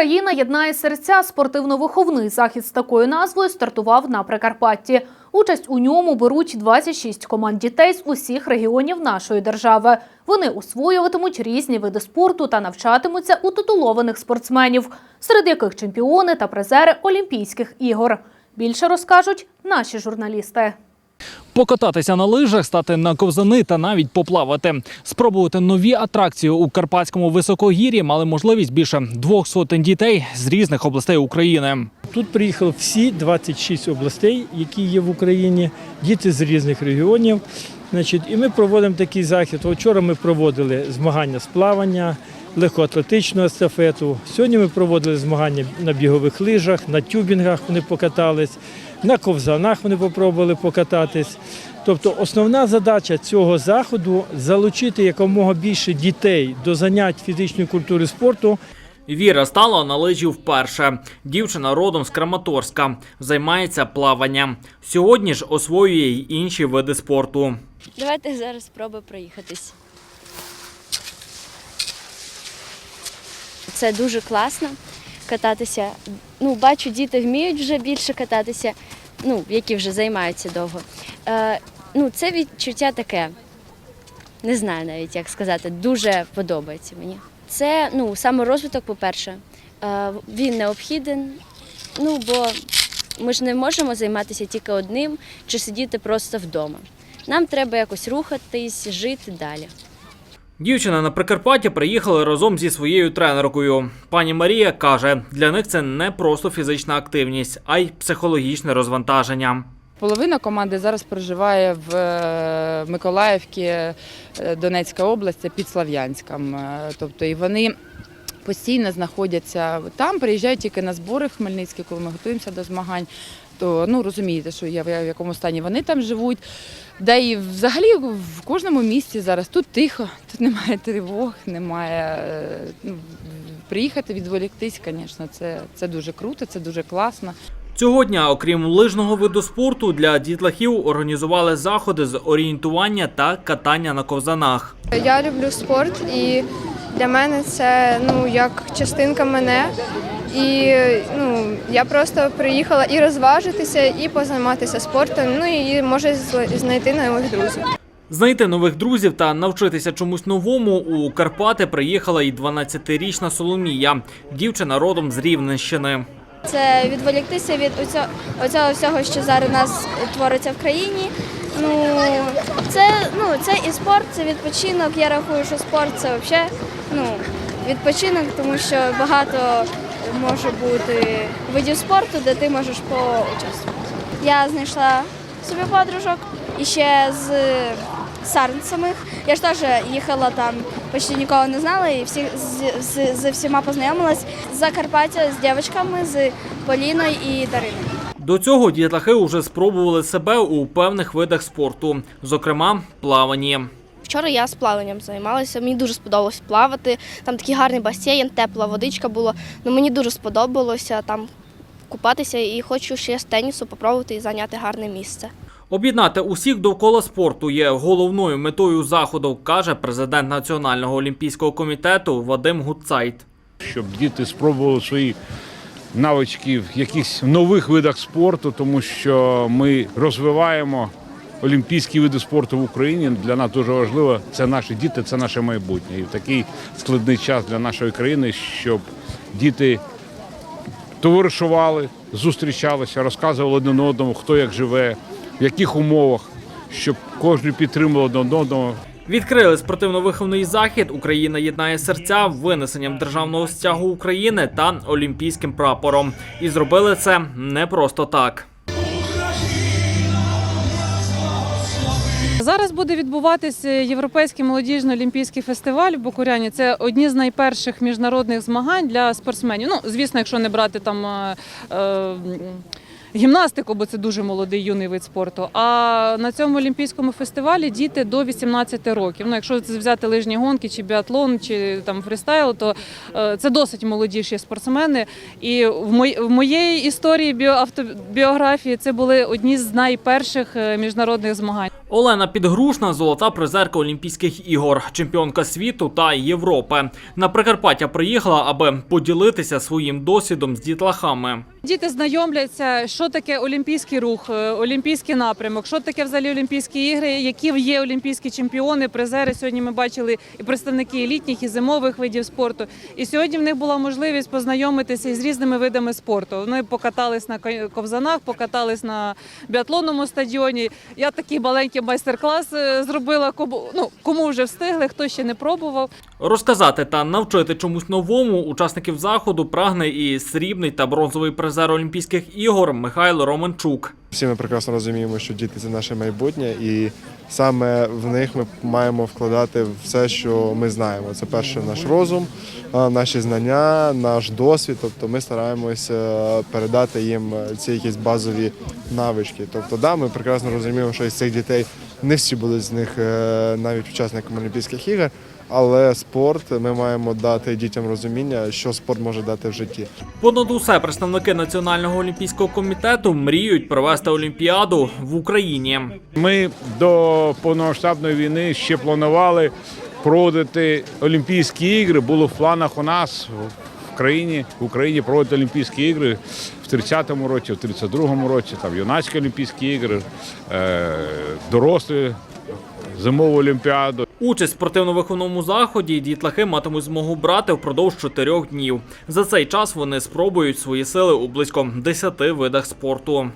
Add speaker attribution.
Speaker 1: Україна єднає серця. Спортивно-виховний захід з такою назвою стартував на Прикарпатті. Участь у ньому беруть 26 команд дітей з усіх регіонів нашої держави. Вони освоюватимуть різні види спорту та навчатимуться у титулованих спортсменів, серед яких чемпіони та призери Олімпійських ігор. Більше розкажуть наші журналісти.
Speaker 2: Покататися на лижах, стати на ковзани та навіть поплавати. Спробувати нові атракції у карпатському високогір'ї мали можливість більше двох сотень дітей з різних областей України.
Speaker 3: Тут приїхали всі 26 областей, які є в Україні, діти з різних регіонів. Значить, і ми проводимо такий захід. Вчора ми проводили змагання з плавання, легкоатлетичну естафету. Сьогодні ми проводили змагання на бігових лижах, на тюбінгах вони покатались, на ковзанах вони попробували покататись. Тобто основна задача цього заходу залучити якомога більше дітей до занять фізичної культури спорту.
Speaker 2: Віра стала на лижі вперше. Дівчина родом з Краматорська, займається плаванням. Сьогодні ж освоює й інші види спорту.
Speaker 4: Давайте зараз спробуємо проїхатись. Це дуже класно кататися. Ну, бачу, діти вміють вже більше кататися, ну, які вже займаються довго. Е, ну, це відчуття таке. Не знаю навіть, як сказати, дуже подобається мені. Це ну, саморозвиток, по-перше, е, він необхіден, ну, бо ми ж не можемо займатися тільки одним чи сидіти просто вдома. Нам треба якось рухатись, жити далі.
Speaker 2: Дівчина на Прикарпаття приїхала разом зі своєю тренеркою. Пані Марія каже, для них це не просто фізична активність, а й психологічне розвантаження.
Speaker 5: Половина команди зараз проживає в е, Миколаївці, е, Донецька область, під Слов'янськом. Е, Тобто і вони постійно знаходяться там, приїжджають тільки на збори в Хмельницький, коли ми готуємося до змагань. То ну розумієте, що я в якому стані вони там живуть. Де і взагалі в кожному місті зараз тут тихо, тут немає тривог, немає е, ну, приїхати, відволіктись, звісно, це, це дуже круто, це дуже класно.
Speaker 2: Цього дня, окрім лижного виду спорту, для дітлахів організували заходи з орієнтування та катання на ковзанах.
Speaker 6: Я люблю спорт, і для мене це ну як частинка мене. І ну я просто приїхала і розважитися, і позайматися спортом. Ну і може знайти нових друзів.
Speaker 2: Знайти нових друзів та навчитися чомусь новому у Карпати приїхала й 12-річна Соломія. Дівчина родом з Рівненщини.
Speaker 4: Це відволіктися від оцього, оцього всього, що зараз у нас твориться в країні. Ну, це, ну, це і спорт, це відпочинок. Я рахую, що спорт це взагалі ну, відпочинок, тому що багато може бути видів спорту, де ти можеш поучаствувати. Я знайшла собі подружок і ще з Сарн самих. Я ж теж їхала там, почти нікого не знала і всі, з, з, з всіма познайомилась. З Закарпаття з дівчатками, з Поліною і Дариною.
Speaker 2: До цього дітлахи вже спробували себе у певних видах спорту, зокрема плаванні.
Speaker 7: Вчора я з плаванням займалася. Мені дуже сподобалось плавати. Там такий гарний басейн, тепла водичка була. Ну мені дуже сподобалося там купатися і хочу ще з тенісу попробувати і зайняти гарне місце.
Speaker 2: Об'єднати усіх довкола спорту є головною метою заходу, каже президент Національного олімпійського комітету Вадим Гуцайт.
Speaker 8: щоб діти спробували свої навички в якихось нових видах спорту, тому що ми розвиваємо олімпійські види спорту в Україні. Для нас дуже важливо це наші діти, це наше майбутнє. І в такий складний час для нашої країни, щоб діти товаришували, зустрічалися, розказували один одному, хто як живе, в яких умовах, щоб кожен підтримував один одного.
Speaker 2: Відкрили спортивно-виховний захід Україна єднає серця винесенням державного стягу України та олімпійським прапором. І зробили це не просто так.
Speaker 9: Зараз буде відбуватися Європейський молодіжний олімпійський фестиваль в Бокуряні. Це одні з найперших міжнародних змагань для спортсменів. Ну, звісно, якщо не брати там. е, е, Гімнастику, бо це дуже молодий юний вид спорту. А на цьому олімпійському фестивалі діти до 18 років. Ну, якщо взяти лижні гонки, чи біатлон, чи там фрістайл, то е, це досить молодіші спортсмени. І в, моєї історії біоавтобіографії це були одні з найперших е, міжнародних змагань.
Speaker 2: Олена Підгрушна золота призерка Олімпійських ігор, чемпіонка світу та Європи. На Прикарпаття приїхала, аби поділитися своїм досвідом з дітлахами.
Speaker 9: Діти знайомляться, що таке олімпійський рух, е, олімпійський напрямок, що таке взагалі Олімпійські ігри, які є олімпійські чемпіони, призери. Сьогодні ми бачили і представники елітніх і зимових видів спорту. І сьогодні в них була можливість познайомитися із різними видами спорту. Вони покатались на ко- ковзанах, покатались на біатлонному стадіоні. Я такий маленький майстер-клас зробила. Ну кому вже встигли, хто ще не пробував.
Speaker 2: Розказати та навчити чомусь новому учасників заходу прагне і срібний та бронзовий призер Олімпійських ігор Михайло Романчук.
Speaker 10: Всі ми прекрасно розуміємо, що діти це наше майбутнє, і саме в них ми маємо вкладати все, що ми знаємо. Це перше наш розум, наші знання, наш досвід. Тобто ми стараємося передати їм ці якісь базові навички. Тобто, да, ми прекрасно розуміємо, що із цих дітей не всі будуть з них е, навіть учасниками Олімпійських ігор. Але спорт ми маємо дати дітям розуміння, що спорт може дати в житті.
Speaker 2: Понад усе представники Національного олімпійського комітету мріють провести Олімпіаду в Україні.
Speaker 8: Ми до повномасштабної війни ще планували проводити Олімпійські ігри. Було в планах у нас в країні в Україні проводити Олімпійські ігри в 30-му році, в 32-му році, там юнацькі Олімпійські ігри, е, дорослі зимову олімпіаду.
Speaker 2: Участь в спортивно-виховному заході дітлахи матимуть змогу брати впродовж чотирьох днів. За цей час вони спробують свої сили у близько 10 видах спорту.